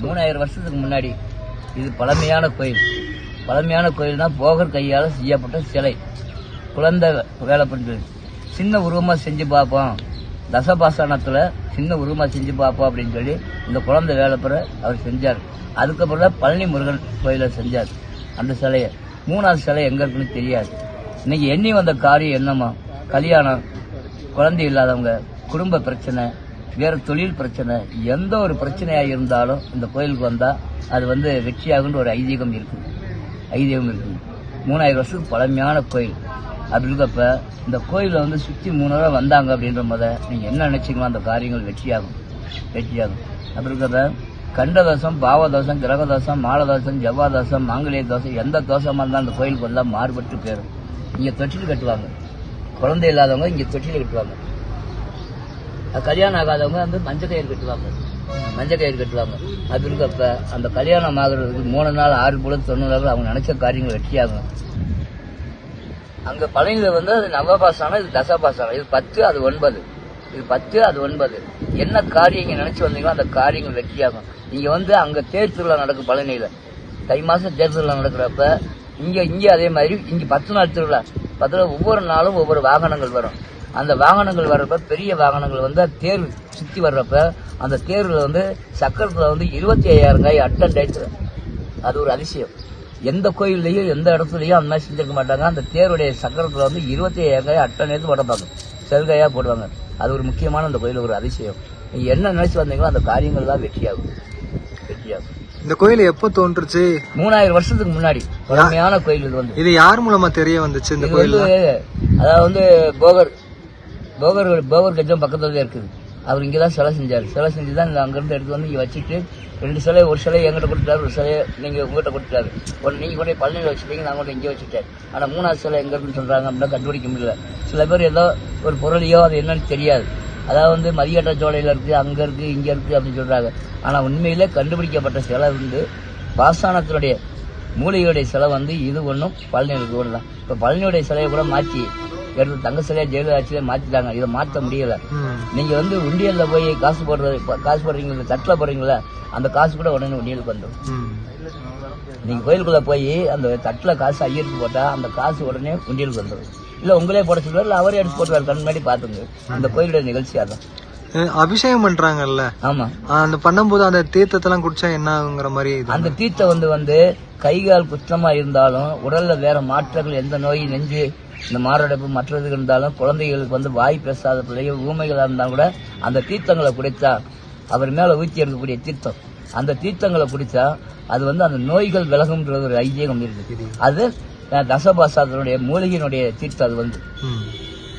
மூணாயிரம் வருஷத்துக்கு முன்னாடி இது பழமையான கோயில். பழமையான கோயில்னா போகர் கையால் செய்யப்பட்ட சிலை. குழந்தை வேலை பண்ணுறது சின்ன உருவமாக செஞ்சு பார்ப்போம். தசபாசனத்தில் சின்ன உருவமாக செஞ்சு பார்ப்போம் அப்படின்னு சொல்லி இந்த குழந்தை வேலைப்புற அவர் செஞ்சார். அதுக்கப்புறம் தான் பழனி முருகன் கோயிலை செஞ்சார் அந்த சிலையை. மூணாவது சிலை எங்கே இருக்குன்னு தெரியாது. இன்னைக்கு எண்ணி வந்த காரியம் என்னமா கல்யாணம் குழந்தை இல்லாதவங்க குடும்ப பிரச்சனை வேற தொழில் பிரச்சனை எந்த ஒரு பிரச்சனையாக இருந்தாலும் இந்த கோயிலுக்கு வந்தால் அது வந்து வெற்றியாகுன்ற ஒரு ஐதீகம் இருக்குது. ஐதீகம் இருக்குது. மூணாயிரம் வருஷத்துக்கு பழமையான கோயில். அப்படி இருக்கப்ப இந்த கோயிலில் வந்து சுற்றி மூணு தடவை வந்தாங்க அப்படின்ற போத நீங்கள் என்ன நினச்சிங்களோ அந்த காரியங்கள் வெற்றியாகும். வெற்றியாகும். அப்படி இருக்கிறப்ப கண்டதோஷம் பாவதோஷம் கிரகதோஷம் தோஷம் கிரக தோஷம் மாங்கலிய தோசம் எந்த தோஷமாக இருந்தாலும் அந்த கோயிலுக்கு வந்தால் மாறுபட்டு போயிடும். இங்கே தொட்டில் கட்டுவாங்க. குழந்தை இல்லாதவங்க இங்கே தொட்டில் கட்டுவாங்க. கல்யாணம் ஆகாதவங்க வந்து மஞ்சள் கயிறு கட்டுவாங்க. மஞ்சள் கயிறு கட்டுவாங்க. அது இருக்கப்ப அந்த கல்யாணம் ஆகுறதுக்கு மூணு நாள் ஆறு போல தொண்ணூறு நாள் அவங்க நினைச்ச காரியங்கள் வெற்றியாகும் அங்க பழனியில வந்து அது நவபாசனம் இது தசபாசனம் இது பத்து அது ஒன்பது. இது பத்து அது ஒன்பது. என்ன காரியம் நினைச்சு வந்தீங்களோ அந்த காரியங்கள் வெற்றியாகும் நீங்க வந்து அங்க தேர் திருவிழா நடக்கும் பழனியில. தை மாசம் தேர் திருவிழா நடக்கிறப்ப இங்க இங்க அதே மாதிரி இங்க பத்து நாள் திருவிழா. பத்து நாள் ஒவ்வொரு நாளும் ஒவ்வொரு வாகனங்கள் வரும். அந்த வாகனங்கள் வர்றப்ப பெரிய வாகனங்கள் வந்து தேர் சுத்தி வர்றப்ப அந்த தேர்ல வந்து சக்கரத்துல வந்து இருபத்தி ஐயாயிரம் காய் அட்டன் அது ஒரு அதிசயம். எந்த கோயில்லையும் எந்த இடத்துலையும் அந்த மாதிரி செஞ்சிருக்க மாட்டாங்க. அந்த தேருடைய சக்கரத்துல வந்து இருபத்தி ஐயாயிரம் காய் அட்டன் எடுத்து போடப்பாங்க செல்கையா போடுவாங்க. அது ஒரு முக்கியமான அந்த கோயில் ஒரு அதிசயம். நீங்க என்ன நினைச்சு வந்தீங்களோ அந்த காரியங்கள் தான் வெற்றியாகும். வெற்றியாகும். இந்த கோயில் எப்போ தோன்றுச்சு? மூணாயிரம் வருஷத்துக்கு முன்னாடி. பழமையான கோயில் இது வந்து. இது யார் மூலமா தெரிய வந்துச்சு இந்த கோயில் அதாவது வந்து போகர். போகர் போகர் கஜம் பக்கத்தில் தான் இருக்குது. அவர் இங்கே தான் சிலை செஞ்சார். சிலை செஞ்சு தான் அங்கேருந்து எடுத்து வந்து இங்கே வச்சுட்டு ரெண்டு சிலை ஒரு சிலை எங்கிட்ட கொடுத்துட்டாரு ஒரு சிலையை நீங்கள் உங்கள்கிட்ட கொடுத்துட்டாரு. ஒன்று நீங்கள் கொண்டு பழனியில் வச்சுட்டீங்க நான் கொண்டு இங்கே வச்சுட்டேன். ஆனால் மூணாவது சிலை எங்கே இருக்குன்னு சொல்கிறாங்க அப்படின்னா கண்டுபிடிக்க முடியல. சில பேர் ஏதோ ஒரு பொருளையோ அது என்னன்னு தெரியாது. அதாவது வந்து மதியாட்ட சோலையில் இருக்குது அங்கே இருக்குது இங்கே இருக்குது அப்படின்னு சொல்கிறாங்க ஆனால் உண்மையிலே கண்டுபிடிக்கப்பட்ட சிலை வந்து பாசானத்தினுடைய மூலிகையுடைய சிலை வந்து இது ஒன்றும் பழனியுடைய ஒன்று தான் இப்போ பழனியுடைய சிலையை கூட மாற்றி எடுத்து தங்க சிலையா ஜெயலலிதா ஆட்சியில மாற்றிட்டாங்க இதை மாற்ற முடியல. நீங்க வந்து உண்டியல்ல போய் காசு போடுறது காசு போடுறீங்களா தட்டில் போடுறீங்களா அந்த காசு கூட உடனே உண்டியலுக்கு வந்துடும். நீங்க கோயிலுக்குள்ள போய் அந்த தட்டில் காசு ஐயருக்கு போட்டா அந்த காசு உடனே உண்டியலுக்கு வந்துடும். இல்ல உங்களே போட சொல்லுவார் இல்ல அவரே எடுத்து போட்டுவார் கண் முன்னாடி பாத்துங்க. அந்த கோயிலுடைய நிகழ்ச்சி தான் அபிஷேகம் பண்றாங்கல்ல. ஆமா. அந்த பண்ணும்போது அந்த தீர்த்தத்தெல்லாம் குடிச்சா என்ன ஆகுங்கிற மாதிரி அந்த தீர்த்தம் வந்து வந்து கை கால் குற்றமா இருந்தாலும் உடல்ல வேற மாற்றங்கள் எந்த நோய் நெஞ்சு இந்த மாரடைப்பு மற்றது இருந்தாலும் குழந்தைகளுக்கு வந்து வாய் பேசாத பிள்ளைகள் ஊமைகளா இருந்தாலும் கூட அந்த தீர்த்தங்களை குடித்தா அவர் மேல ஊற்றி இருக்கக்கூடிய தீர்த்தம். அந்த தீர்த்தங்களை குடிச்சா அது வந்து அந்த நோய்கள் விலகும்ன்றது ஒரு ஐதீகம் இருக்குது. அது தசபாசாதனுடைய மூலிகையினுடைய தீர்த்தம் அது வந்து.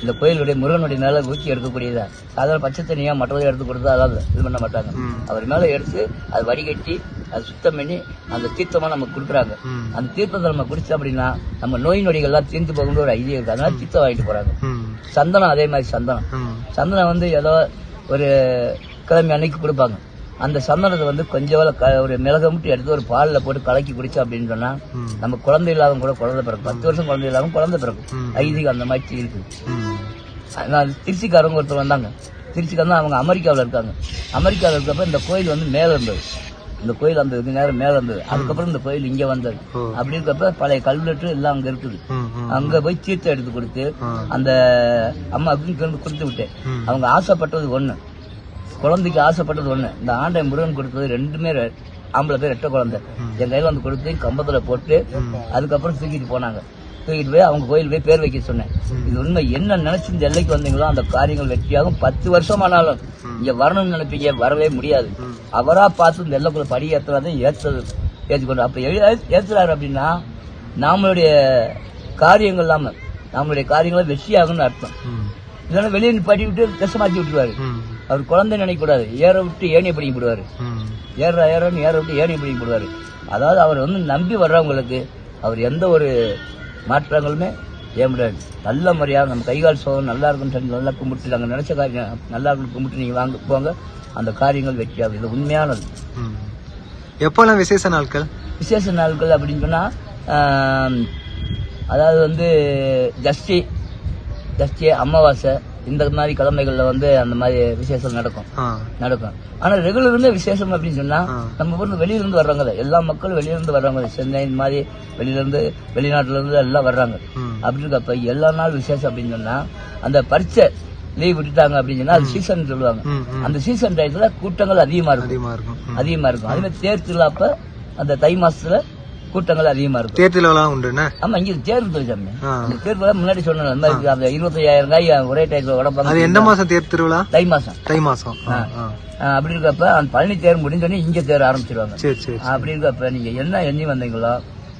இந்த கோயிலுடைய முருகனுடைய மேல ஊற்றி எடுக்கக்கூடியதா சாதாரண பச்சை தண்ணியா மற்றதை எடுத்து கொடுத்தா அதாவது இது பண்ண மாட்டாங்க. அவர் மேல எடுத்து அது வடிகட்டி அது சுத்தம் பண்ணி அந்த தீர்த்தமா நமக்கு கொடுக்குறாங்க. அந்த தீர்த்தத்தை நம்ம குடிச்சோம் அப்படின்னா நம்ம நோய் நொடிகள்லாம் தீர்ந்து போகும்போது ஒரு ஐடியா இருக்கு அதனால தீர்த்தம் வாங்கிட்டு போறாங்க. சந்தனம் அதே மாதிரி சந்தனம். சந்தனம் வந்து ஏதோ ஒரு கிழமை அன்னைக்கு கொடுப்பாங்க அந்த சந்தனத்தை வந்து கொஞ்சம் ஒரு மிளகை மட்டும் எடுத்து ஒரு பாலில் போட்டு கலக்கி குடிச்சோம் அப்படின்னு சொன்னா. நம்ம குழந்தை இல்லாதவங்க கூட குழந்தை பிறக்கும் பத்து வருஷம் குழந்தை இல்லாதவங்க குழந்தை பிறக்கும். ஐதீகம் அந்த மாதிரி இருக்குது ம். நான் திருச்சிக்காரங்க ஒருத்தர் வந்தாங்க திருச்சிக்கு வந்து அவங்க அமெரிக்காவில் இருக்காங்க அமெரிக்காவில் இருக்கப்ப இந்த கோயில் வந்து மேலே இருந்தது இந்த கோயில் அந்த இது நேரம் மேலே இருந்தது அதுக்கப்புறம் இந்த கோயில் இங்கே வந்தது. அப்படி இருக்கப்ப பழைய கல்வெட்டு எல்லாம் அங்கே இருக்குது. அங்கே போய் தீர்த்தம் எடுத்து கொடுத்து. அந்த அம்மாவுக்கு கொடுத்து விட்டேன். அவங்க ஆசைப்பட்டது ஒன்று குழந்தைக்கு ஆசைப்பட்டது ஒன்று இந்த ஆண்டை முருகன் கொடுத்தது ரெண்டுமே ரெ- ஆம்பளை பேர் ரெட்டை குழந்தை. என் கையில் வந்து கொடுத்து கம்பத்தில் போட்டு அதுக்கப்புறம் தூக்கிட்டு போனாங்க. தூக்கிட்டு போய் அவங்க கோயில் போய் பேர் வைக்க சொன்னேன். இது உண்மை. என்ன நினைச்சு இந்த எல்லைக்கு வந்தீங்களோ அந்த காரியங்கள் வெற்றியாகும். பத்து வருஷமானாலும் இங்க வரணும்னு நினைப்பீங்க வரவே முடியாது. அவரா பார்த்து இந்த எல்லைக்குள்ள படி ஏத்துறதை ஏற்றது ஏற்றுக்கொண்டு அப்ப ஏற்றுறாரு அப்படின்னா நம்மளுடைய காரியங்கள் இல்லாம நம்மளுடைய காரியங்களும் வெற்றியாகும்னு அர்த்தம். இல்லைன்னா வெளியே நிப்பாட்டி விட்டு திசை விட்டுருவாரு. அவர் குழந்தை நினைக்க கூடாது ஏற விட்டு ஏணியை பிடிக்க போடுவாரு. ஏற ஏறன்னு ஏற விட்டு ஏணியை பிடிக்க போடுவாரு. அதாவது அவர் வந்து நம்பி வர்றவங்களுக்கு அவர் எந்த ஒரு மாற்றங்களுமே முடியாது. நல்ல முறையாக நம்ம கைகால் சோகம் நல்லா இருக்குன்னு சொல்லி நல்லா கும்பிட்டு நாங்கள் நினைச்ச காரியம் நல்லா இருக்குன்னு கும்பிட்டு நீங்க வாங்க போங்க. அந்த காரியங்கள் வெற்றியாகும் இது உண்மையானது. எப்போல்லாம் விசேஷ நாட்கள்? விசேஷ நாட்கள் அப்படின்னு சொன்னா ஆம், அதாவது வந்து ஜஷ்டி ஜஷ்டி அமாவாசை இந்த மாதிரி கிழமைகள்ல வந்து அந்த மாதிரி விசேஷம் நடக்கும். நடக்கும். ஆனா ரெகுலருமே விசேஷம் அப்படின்னு சொன்னா. நம்ம ஊர்ல வெளியில இருந்து வர்றவங்க. எல்லா மக்களும் வெளியில இருந்து வர்றவங்க. சென்னை இந்த மாதிரி வெளியில இருந்து வெளிநாட்டுல இருந்து எல்லாம் வர்றாங்க. ம். அப்படி இருக்கப்ப எல்லா நாள் விசேஷம் அப்படின்னு சொன்னா அந்த பரீட்சை லீவ் விட்டுட்டாங்க அப்படின்னு சொன்னா அது சீசன் சொல்லுவாங்க. அந்த சீசன் டயத்துல கூட்டங்கள் அதிகமா இருக்கும். அதிகமா இருக்கும். ம். அதிகமா இருக்கும். அதே மாதிரி தேர் திருவிழாப்ப அந்த தை மாசத்துல கூட்டங்கள் அதிகமா இருக்கும். தேர் திருவிழாலாம் உண்டு ஆமா இங்க தேர். இந்த தேர் திருவிழா முன்னாடி சொன்னேன் அந்த மாதிரி அந்த இருபத்தையாயிரம் காய் ஒரே டயத்துல அது உடப்பாங்க எந்த மாசம் தேர் திருவிழா? தை மாசம். தை மாசம். அப்படி இருக்கப்ப அந்த பழனி தேர் முடிஞ்சோடனே இங்க தேர் ஆரம்பிச்சிருவாங்க. சரி சரி அப்படி இருக்கப்ப நீங்க என்ன எண்ணி வந்தீங்களோ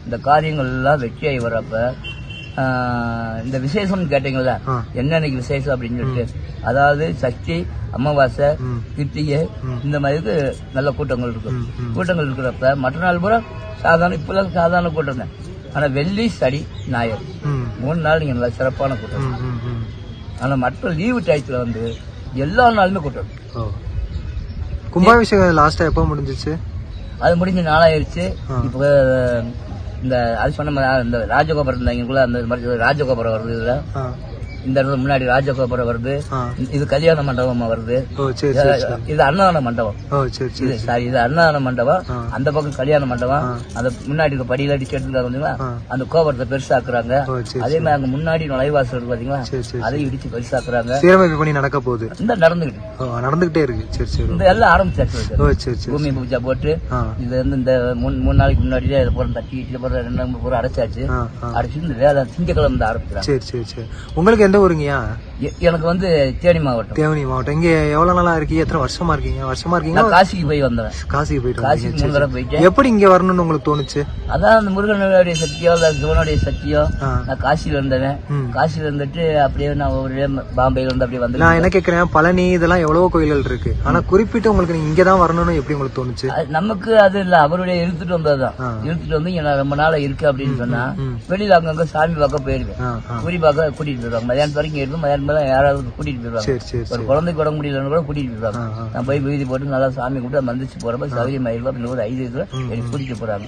இந்த காரியங்கள் எல்லாம் வெற்றியாகி வரப்ப ஆ, இந்த விசேஷம்னு கேட்டீங்களா. என்ன இன்னைக்கு விசேஷம் அப்படின்னு சொல்லிட்டு அதாவது சக்தி அமாவாசை கிருத்திகை. இந்த மாதிரிக்கு நல்ல கூட்டங்கள் இருக்கும். கூட்டங்கள் இருக்கிறப்ப மற்ற நாள் பூரா சாதாரண இப்பெல்லாம் சாதாரண கூட்டம் தான் ஆனா வெள்ளி சனி ஞாயிறு. மூணு நாள் நீங்க நல்லா சிறப்பான கூட்டம். ஆனா மற்ற லீவு டயத்துல வந்து எல்லா நாளுமே கூட்டம். கும்பாபிஷேகம் லாஸ்டா எப்போ முடிஞ்சிச்சு? அது முடிஞ்சு நாளாயிருச்சு. இப்போ இந்த அது சொன்ன மாதிரி இந்த ராஜகோபுரம் இருந்தாங்களுக்குள்ள அந்த மாதிரி ராஜகோபுரம் வருது இதுல. இந்த இடத்துல முன்னாடி ராஜகோபுரம் வருது. இது கல்யாண மண்டபமா வருது. இது அன்னதான மண்டபம். சரி இது சாரி. இது அன்னதான மண்டபம். அந்த பக்கம் கல்யாண மண்டபம். அந்த முன்னாடி இருக்க படியில அடிச்சு எடுத்துருக்காங்க பாத்தீங்களா. அந்த கோபுரத்தை பெருசாக்குறாங்க. அதே மாதிரி அங்க முன்னாடி நுழைவாசல் இருக்கு பாத்தீங்களா? அதையும் இடிச்சு பெருசாக்குறாங்க. சீரமைப்பு பணி நடக்க போகுது. இந்த நடந்துகிட்டு நடந்துகிட்டே இருக்கு. சரி சரி இந்த எல்லாம் ஆரம்பிச்சாச்சு பூமி பூஜா போட்டு ஆ. இது வந்து இந்த மூணு மூணு நாளைக்கு முன்னாடியே பூரா தட்டி பூரா அடைச்சாச்சு. அடைச்சு இந்த வேலை திங்கக்கிழமை ஆரம்பிக்கிறாங்க. சரி சரி சரி. உங்களுக்கு எந்த ஊருங்கய்யா? எனக்கு வந்து தேனி மாவட்டம். தேவனி மாவட்டம். இங்க எவ்வளவு நாளா இருக்கீங்க? எத்தனை வருஷமா இருக்கீங்க? வருஷமா இருக்கீங்களா? நான் காசிக்கு போய் வந்தேன். காசிக்கு போயிட்டு காசிக்கு போயிட்டேன். எப்படி இங்க வரணும்னு உங்களுக்கு தோணுச்சு? அதான் அந்த முருகனுடைய சக்தியோ இல்ல சிவனுடைய சக்தியோ. நான் காசியில இருந்தவன். காசியில இருந்துட்டு அப்படியே நான் ஒரு பாம்பேல இருந்து அப்படியே வந்து நான் என்ன கேக்குறேன்? பழனி இதெல்லாம் எவ்வளவோ கோயில்கள் இருக்கு. ஆனா குறிப்பிட்டு உங்களுக்கு நீங்க இங்க தான் வரணும்னு எப்படி உங்களுக்கு தோணுச்சு? நமக்கு அது இல்ல. அவருடைய இழுத்துட்டு வந்ததுதான். இழுத்துட்டு வந்து நான் ரொம்ப நாளா இருக்கு அப்படின்னு சொன்னா. வெளியில அங்கங்க சாமி பார்க்க போயிருவேன். குறி பார்க்க கூட்டிட்டு போயிருவாங்க மதியானம் வரைக்கும் இருந்து மதியானம் யாராவது கூட்டிட்டு போயிருவாங்க ஒரு குழந்தைக்கு உடம்பு முடியலன்னு கூட கூட்டிட்டு போயிருவாங்க நான் போய் வீதி போட்டு நல்லா சாமி கும்பிட்டு மந்திச்சு போறப்ப சௌரியம் ஆயிடுவா அப்படின்னு ஒரு ஐந்து இதுல என்னை கூட்டிட்டு போறாங்க.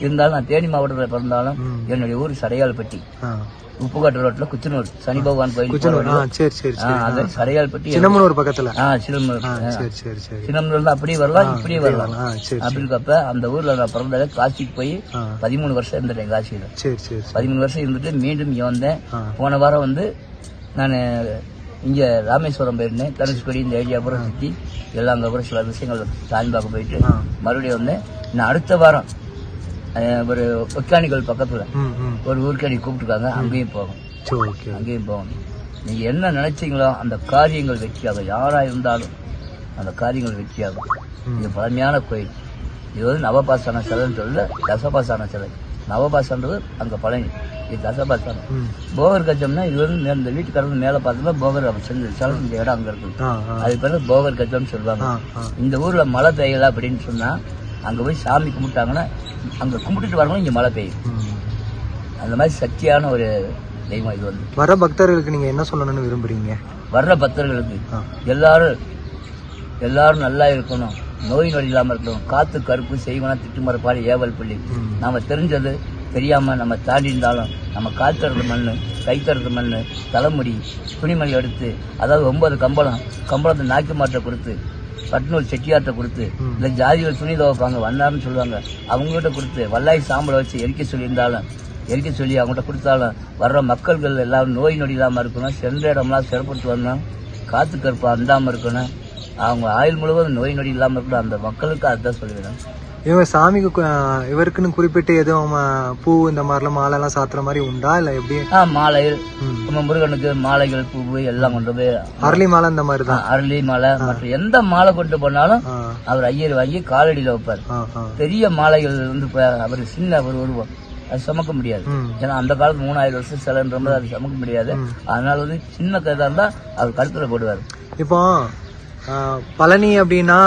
இருந்தாலும் நான் தேனி மாவட்டத்தில் பிறந்தாலும். என்னுடைய ஊர் சடையாள்பட்டி ஆ. உப்புக்காட்டு ரோட்ல குச்சனூர் சனி பகவான் கோயில். சரி சரி அது சடையாள்பட்டி சின்னமனூர் பக்கத்துல. ஆ சரி சரி அப்படியே வரலாம் இப்படியே வரலாம். ஆ சரி அப்படி இருக்கப்ப அந்த ஊர்ல நான் பிறந்தத காசிக்கு போய் பதிமூணு வருஷம் இருந்துட்டேன் காசியில. சரி சரி சரி. பதிமூணு வருஷம் இருந்துட்டு மீண்டும் இங்க வந்தேன். போன வாரம் வந்து நான் இங்க ராமேஸ்வரம் போயிருந்தேன். தனுஷ்கோடி இந்த ஏரியா பூரா சுத்தி எல்லாம் அங்க கூட சில விஷயங்கள் சாமி பார்க்க போயிட்டு மறுபடியும் வந்தேன். நான் அடுத்த வாரம் ஒரு ஒக்கானிக்கல் பக்கத்துல ஒரு ஊருக்கடி கூப்பிட்டுருக்காங்க அங்கேயும் போகும் அங்கேயும் போகணும். நீங்க என்ன நினைச்சீங்களோ அந்த காரியங்கள் வெற்றியாகும் யாரா இருந்தாலும் அந்த காரியங்கள் வெற்றியாகும். இது பழமையான கோயில். இது வந்து நவபாசான சிலைன்னு சொல்லல தசபாசான சிலை. நவபாசான்றது அங்க பழனி. இது தசபாசானம் போகர் கஜம்னா இது வந்து இந்த வீட்டுக்காரங்க மேல பார்த்தோம்னா போகர் செஞ்ச சிலை இந்த இடம் அங்க இருக்கு அது பேர் போகர் கஜம்னு சொல்லுவாங்க. இந்த ஊர்ல மழை பெய்யல அப்படின்னு சொன்னா அங்க போய் சாமி கும்பிட்டாங்கன்னா அங்க கும்பிட்டுட்டு வரவங்க இங்க மழை பெய்யும். அந்த மாதிரி சக்தியான ஒரு தெய்வம் இது வந்து. வர பக்தர்களுக்கு நீங்க என்ன சொல்லணும்னு விரும்புறீங்க? வர்ற பக்தர்களுக்கு எல்லாரும் எல்லாரும் நல்லா இருக்கணும். நோய் நொடி இல்லாம இருக்கணும். காத்து கருப்பு செய்வனா திட்டுமரப்பாடு ஏவல் புள்ளி. நாம தெரிஞ்சது தெரியாம நம்ம தாண்டி இருந்தாலும் நம்ம கால் தரது மண்ணு கை தரது மண்ணு தலைமுடி துணிமணி எடுத்து அதாவது ஒன்பது கம்பளம் கம்பளத்தை நாய்க்கு மாற்ற கொடுத்து பட்னூர் செட்டியார்ட்ட கொடுத்து. இல்ல ஜாதிகள் துணி துவைப்பாங்க வண்ணார்னு சொல்லுவாங்க. அவங்ககிட்ட கொடுத்து வல்லாய் சாம்பலை வச்சு எரிக்க சொல்லியிருந்தாலும் எரிக்க சொல்லி அவங்ககிட்ட கொடுத்தாலும் வர்ற மக்கள்கள் எல்லாரும் நோய் நொடி இல்லாம இருக்கணும் சென்ற இடம்லாம் சிறப்பிட்டு வரணும் காத்து கருப்பு அண்டாம இருக்கணும். அவங்க ஆயுள் முழுவதும் நோய் நொடி இல்லாம இருக்கணும். அந்த மக்களுக்கு அதுதான் சொல்லுவேன் இவங்க சாமிக்கு இவருக்குன்னு குறிப்பிட்டு எதுவும் பூ இந்த மாதிரிலாம் மாலை எல்லாம் சாத்துற மாதிரி உண்டா? இல்ல எப்படி? ஆ மாலை. நம்ம முருகனுக்கு மாலைகள் பூவு எல்லாம் கொண்டு போய் அரளி மாலை இந்த மாதிரி தான். அரளி மாலை மற்ற எந்த மாலை கொண்டு போனாலும் அவர் ஐயர் வாங்கி காலடியில வைப்பார். பெரிய மாலைகள் வந்து அவர் சின்ன ஒரு உருவம். அது சுமக்க முடியாது. ஏன்னா அந்த காலத்து மூணாயிரம் வருஷம் சிலைன்ற போது அது சுமக்க முடியாது. அதனால வந்து சின்ன கதா இருந்தா அவர் கழுத்துல போடுவார். இப்போ பழனி அப்படின்னா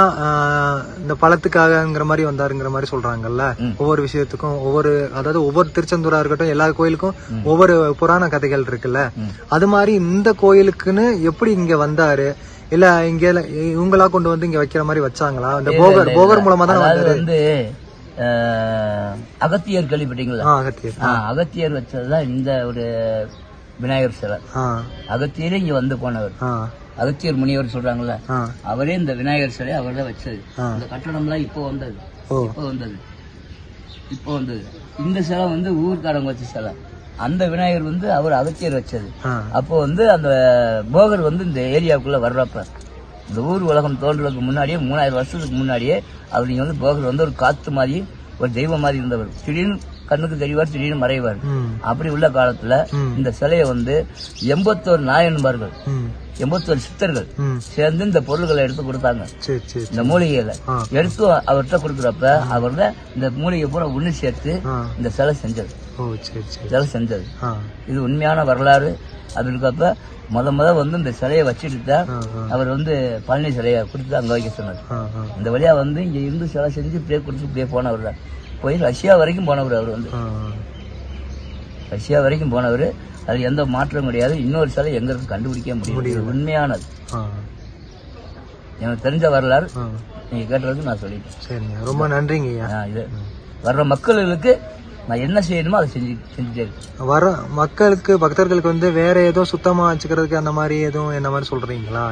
இந்த பழத்துக்காகங்கிற மாதிரி வந்தாருங்கிற மாதிரி சொல்றாங்கல்ல. ஒவ்வொரு விஷயத்துக்கும் ஒவ்வொரு அதாவது ஒவ்வொரு திருச்செந்தூரா இருக்கட்டும் எல்லா கோயிலுக்கும். ஒவ்வொரு புராண கதைகள் இருக்குல்ல. அது மாதிரி இந்த கோயிலுக்குன்னு எப்படி இங்க வந்தாரு? இல்ல இங்க இவங்களா கொண்டு வந்து இங்க வைக்கிற மாதிரி வச்சாங்களா? இந்த போகர் போகர் மூலமா தான் வந்து அகத்தியர் கேள்விப்பட்டீங்களா? அகத்தியர். அகத்தியர் வச்சதுதான் இந்த ஒரு விநாயகர் சிலை. ஆ. அகத்தியரே இங்க வந்து போனவர். ஆ. அகத்தியர் முனிவர் சொல்றாங்கல்ல அவரே இந்த விநாயகர் சிலை அவர் தான் வச்சது. இந்த கட்டடம்லாம் இப்போ வந்தது. இப்போ வந்தது. இப்போ வந்தது. இந்த சிலை வந்து ஊர்க்காரங்க வச்ச சிலை. அந்த விநாயகர் வந்து அவர் அகத்தியர் வச்சது. அப்போ வந்து அந்த போகர் வந்து இந்த ஏரியாவுக்குள்ள வர்றப்ப இந்த ஊர் உலகம் தோன்றதுக்கு முன்னாடியே மூணாயிரம் வருஷத்துக்கு முன்னாடியே அவர் இங்க வந்து போகர் வந்து ஒரு காத்து மாதிரி ஒரு தெய்வம் மாதிரி இருந்தவர். திடீர்னு கண்ணுக்கு தெரிவார் திடீர்னு மறைவார். அப்படி உள்ள காலத்துல. இந்த சிலையை வந்து எண்பத்தோரு நாயன்மார்கள் எண்பத்தோரு சித்தர்கள் சேர்ந்து இந்த பொருள்களை எடுத்து கொடுத்தாங்க. இந்த மூலிகைகளை ஆ. எடுத்து அவர்கிட்ட கொடுக்குறப்ப அவர் தான் இந்த மூலிகை பூரா ஒண்ணு சேர்த்து இந்த சிலை செஞ்சது. சிலை செஞ்சது. இது உண்மையான வரலாறு. அப்படி இருக்கப்ப முத முத வந்து இந்த சிலையை வச்சுட்டு தான் அவர் வந்து பழனி சிலையை கொடுத்து அங்க வைக்க சொன்னார். இந்த வழியா வந்து இங்க இருந்து சிலை செஞ்சு இப்படியே கொடுத்து இப்படியே போனவர் தான் போய் ரஷ்யா வரைக்கும் போனவர் அவர் வந்து. ரஷ்யா வரைக்கும் போனவர் அது எந்த மாற்றம் கிடையாது. இன்னொரு சிலை எங்க இருக்கு கண்டுபிடிக்க முடியும் உண்மையானது. எனக்கு தெரிஞ்ச வரலாறு நீங்க கேட்டதுக்கு நான் சொல்லிட்டேன். சரிங்க. ரொம்ப நன்றிங்க இது வர்ற மக்களுக்கு நான் என்ன செய்யணுமோ அதை செஞ்சு செஞ்சுட்டே இருக்கேன். வர மக்களுக்கு பக்தர்களுக்கு வந்து வேற ஏதோ சுத்தமா வச்சுக்கிறதுக்கு அந்த மாதிரி எதுவும் என்ன மாதிரி சொல்றீங்களா?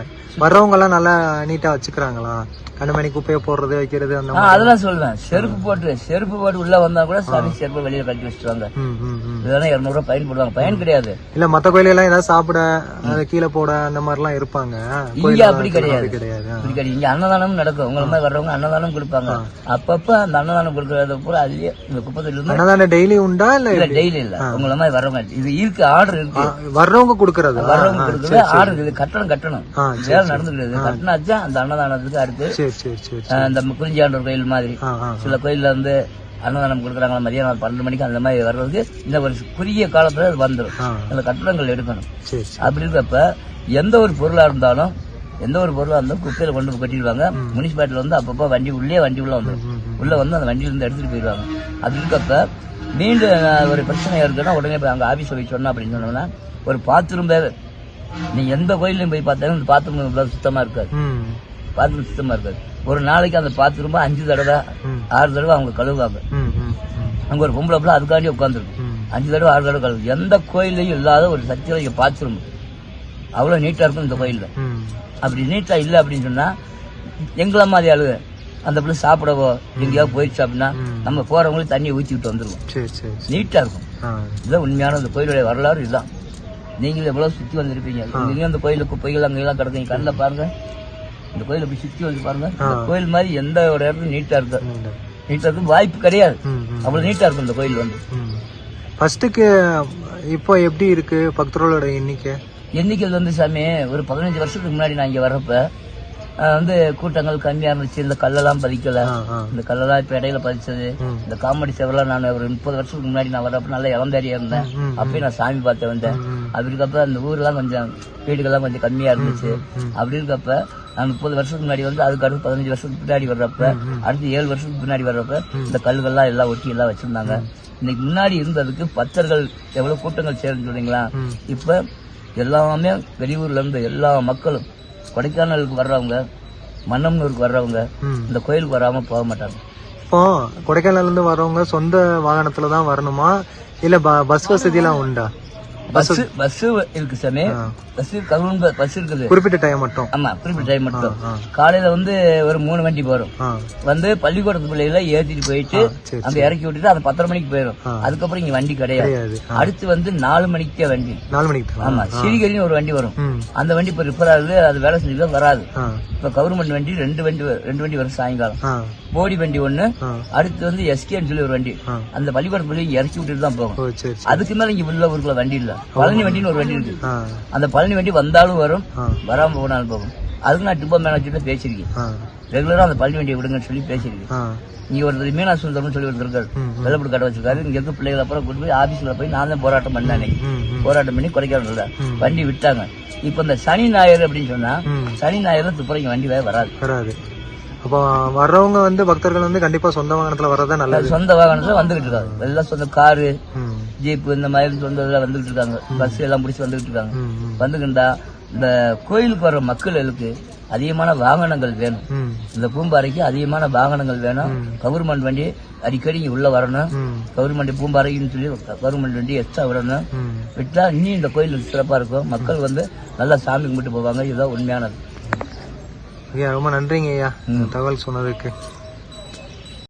வர்றவங்க எல்லாம் நல்லா நீட்டா வச்சுக்கிறாங்களா? கண்ணமணி குப்பையை போடுறது வைக்கிறது அந்த அதெல்லாம் சொல்லுவேன் செருப்பு போட்டு செருப்பு போட்டு உள்ள வந்தா கூட சாமி செருப்பை வெளியில கட்டி வச்சுருவாங்க. இதெல்லாம் இருநூறுவா பயன் போடுவாங்க. பயன் கிடையாது. இல்ல மத்த கோயில எல்லாம் ஏதாவது சாப்பிட அதை கீழே போட அந்த மாதிரி எல்லாம் இருப்பாங்க. இங்க அப்படி கிடையாது. கிடையாது. அப்படி கிடையாது. இங்க அன்னதானம் நடக்கும். உங்களை மாதிரி வர்றவங்க அன்னதானம் கொடுப்பாங்க. அப்பப்ப அந்த அன்னதானம் கொடுக்கறத பூரா அதுலயே இந்த குப்பத்துல இருந்து அன்னதானம் டெய்லி உண்டா இல்ல இல்ல டெய்லி இல்ல. உங்களை மாதிரி வர்றவங்க இது இருக்கு ஆர்டர் இருக்கு. வர்றவங்க கொடுக்கறது. வர்றவங்க கொடுக்குறது ஆர்டர் இருக்குது. கட்டணம் கட்டணும். வேலை நடந்துக்கிறது கட்டினாச்சா அந்த அன்னதானத்துக்கு அடுத்து இந்த குறிஞ்சியாண்டூர் கோயில் மாதிரி. சில கோயில்ல வந்து அன்னதானம் கொடுக்குறாங்களா மதியானம் பன்னெண்டு மணிக்கு அந்த மாதிரி வர்றதுக்கு இந்த ஒரு குறுகிய காலத்துல அது வந்துடும் அந்த கட்டடங்கள் எடுக்கணும். அப்படி இருக்கப்ப எந்த ஒரு பொருளா இருந்தாலும் எந்த ஒரு பொருளா இருந்தாலும் குப்பையில கொண்டு போய் கட்டிடுவாங்க. முனிசிபாலிட்டியில வந்து அப்பப்போ வண்டி உள்ளே வண்டி உள்ள வந்துடும். உள்ள வந்து அந்த வண்டியில இருந்து எடுத்துட்டு போயிடுவாங்க. அப்படி இருக்கப்ப மீண்டும் ஒரு பிரச்சனை இருக்குன்னா உடனே போய் அங்க ஆபீஸ் போய் சொன்னோம் அப்படின்னு சொன்னோம்னா ஒரு பாத்ரூம் பேர் நீ எந்த கோயிலையும் போய் பார்த்தாலும் இந்த பாத்ரூம் சுத்தமா இருக்காது. பாத்ரூம் சுத்தமா இருக்காது. ஒரு நாளைக்கு அந்த பாத்ரூம் அஞ்சு தடவை ஆறு தடவை அவங்க கழுவுவாங்க. அங்க ஒரு பொம்பளை பிள்ளை அதுக்காண்டி உட்காந்துருக்கும் ம். அஞ்சு தடவை ஆறு தடவை கழுவு எந்த கோயில்லையும் இல்லாத ஒரு சக்தி பாத்ரூம் அவ்வளவு நீட்டா இருக்கும் இந்த கோயில்ல. அப்படி நீட்டா இல்லை அப்படின்னு சொன்னா எங்களை மாதிரி ஆளு அந்த பிள்ளை சாப்பிடவோ எங்கேயாவது போயிடுச்சு அப்படின்னா நம்ம போறவங்களுக்கு தண்ணியை ஊற்றி விட்டு வந்துருவோம். நீட்டா இருக்கும். இதுதான் உண்மையான இந்த கோயிலுடைய வரலாறு இதுதான். நீங்களும் எவ்வளவு சுத்தி வந்திருப்பீங்க. நீங்க அந்த கோயிலுக்கு குப்பைகள் அங்க எல்லாம் கிடக்குங்க கண்ணில் பாருங்க. இந்த கோயிலை போய் சுத்தி வந்து பாருங்க. கோயில் மாதிரி எந்த ஒரு இடத்துல நீட்டா இருக்கு நீட்டா. இருக்கு வாய்ப்பு கிடையாது. அவ்வளவு நீட்டா இருக்கும் இந்த கோயில் வந்து. ஃபர்ஸ்ட்டுக்கு இப்போ எப்படி இருக்கு பக்தர்களோட எண்ணிக்கை? எண்ணிக்கை வந்து சாமி ஒரு பதினஞ்சு வருஷத்துக்கு முன்னாடி நான் இங்க வர்றப்ப வந்து கூட்டங்கள் கம்மியா இருந்துச்சு இந்த கல்லெல்லாம் பதிக்கல. இந்த கல்லெல்லாம் இப்ப இடையில பதிச்சது. இந்த காமெடி செவரெல்லாம் நான் ஒரு முப்பது வருஷத்துக்கு முன்னாடி நான் வர்றப்ப நல்லா இளந்தாரியா இருந்தேன். அப்பயும் நான் சாமி பார்த்து வந்தேன். ம். அப்படி இருக்கப்ப அந்த ஊர்லாம் கொஞ்சம் வீடுகள்லாம் கொஞ்சம் கம்மியா இருந்துச்சு. அப்படி இருக்கப்ப நான் முப்பது வருஷத்துக்கு முன்னாடி வந்து அதுக்கு அடுத்து பதினஞ்சு வருஷத்துக்கு பின்னாடி வர்றப்ப அடுத்து ஏழு வருஷத்துக்கு பின்னாடி வர்றப்ப இந்த கல்லுகள்லாம் எல்லாம் ஒட்டி எல்லாம் வச்சிருந்தாங்க. இன்னைக்கு முன்னாடி இருந்ததுக்கு பக்தர்கள் எவ்வளவு கூட்டங்கள் சேர்ந்து சொல்றீங்களா. இப்ப எல்லாமே வெளியூர்ல இருந்து எல்லா மக்களும் கொடைக்கானலுக்கு வர்றவங்க மன்னம்னூருக்கு வர்றவங்க இந்த கோயிலுக்கு வராம போக மாட்டாங்க. இப்போ கொடைக்கானல்ல இருந்து வரவங்க சொந்த வாகனத்துல தான் வரணுமா? இல்ல பஸ் வசதி எல்லாம் உண்டா? பஸ் பஸ் இருக்கு சாமி. பஸ் கவர்மெண்ட் பஸ் இருக்குது. குறிப்பிட்ட டைம் மட்டும். ஆமா குறிப்பிட்ட டைம் மட்டும். காலையில வந்து ஒரு மூணு வண்டி போறோம். வந்து பள்ளிக்கூடத்து பிள்ளைகளை ஏத்திட்டு போயிட்டு அங்க இறக்கி விட்டுட்டு அது பத்தரை மணிக்கு போயிடும். அதுக்கப்புறம் இங்க வண்டி கிடையாது. அடுத்து வந்து நாலு மணிக்கே வண்டி. நாலு மணிக்கு ஆமா சிறிகரின்னு ஒரு வண்டி வரும். அந்த வண்டி இப்ப ரிப்பேர் ஆகுது அது வேலை செஞ்சு வராது. இப்ப கவர்மெண்ட் வண்டி ரெண்டு வண்டி ரெண்டு வண்டி வரும் சாயங்காலம். போடி வண்டி ஒண்ணு அடுத்து வந்து எஸ்கேன்னு சொல்லி ஒரு வண்டி. அந்த பள்ளிக்கூடத்து பிள்ளைங்க இறக்கி விட்டுட்டு தான் போகும் அதுக்கு மேல இங்க உள்ள ஊருக்குள்ள வண்டி இல்ல. பழனி வண்டின்னு ஒரு வண்டி இருக்கு. அந்த பழனி வண்டி வந்தாலும் வரும் வராம போனாலும் போகும். அதுக்கு நான் டிப்போ மேனேஜர்கிட்ட பேசியிருக்கேன். ரெகுலரா அந்த பழனி வண்டியை விடுங்கன்னு சொல்லி பேசியிருக்கேன். இங்க ஒருத்தர் மீனா சுந்தரம்னு சொல்லி ஒருத்தர் இருக்காரு. வெள்ளப்பட்டு கடை வச்சிருக்காரு. இங்க இருக்க பிள்ளைகளை அப்புறம் கொண்டு போய் ஆபீஸ்ல போய் நான் தான் போராட்டம் பண்ணேன் போராட்டம் பண்ணி குறைக்காமல் ம். வண்டி விட்டாங்க. இப்ப இந்த சனி ஞாயிறு அப்படின்னு சொன்னா சனி ஞாயிறு துப்புறம் இங்க வண்டி வராது. அப்போ வர்றவங்க வந்து பக்தர்கள் வந்து கண்டிப்பா சொந்த வாகனத்துல வர்றதா நல்லது. சொந்த வாகனத்துல வந்துகிட்டு இருக்காங்க. எல்லாம் சொந்த காரு ம். ஜீப் இந்த மாதிரி சொந்த இதுல வந்துகிட்டு இருக்காங்க. பஸ் எல்லாம் பிடிச்சி வந்துகிட்டு இருக்காங்க. வந்துக்கிட்டா இந்த கோயிலுக்கு வர்ற மக்களுக்கு அதிகமான வாகனங்கள் வேணும். இந்த பூம்பாறைக்கு அதிகமான வாகனங்கள் வேணும். கவர்மெண்ட் வண்டி அடிக்கடி உள்ள வரணும். கவர்மெண்ட் பூம்பாறைன்னு சொல்லி கவர்மெண்ட் வண்டி எக்ஸ்ட்ரா விடணும். விட்டா இன்னும் இந்த கோயில் சிறப்பா இருக்கும். மக்கள் வந்து நல்லா சாமி கும்பிட்டு போவாங்க. இதுதான் உண்மையானது. ஐயா ரொம்ப நன்றிங்க ஐயா. தகவல் சொன்னதுக்கு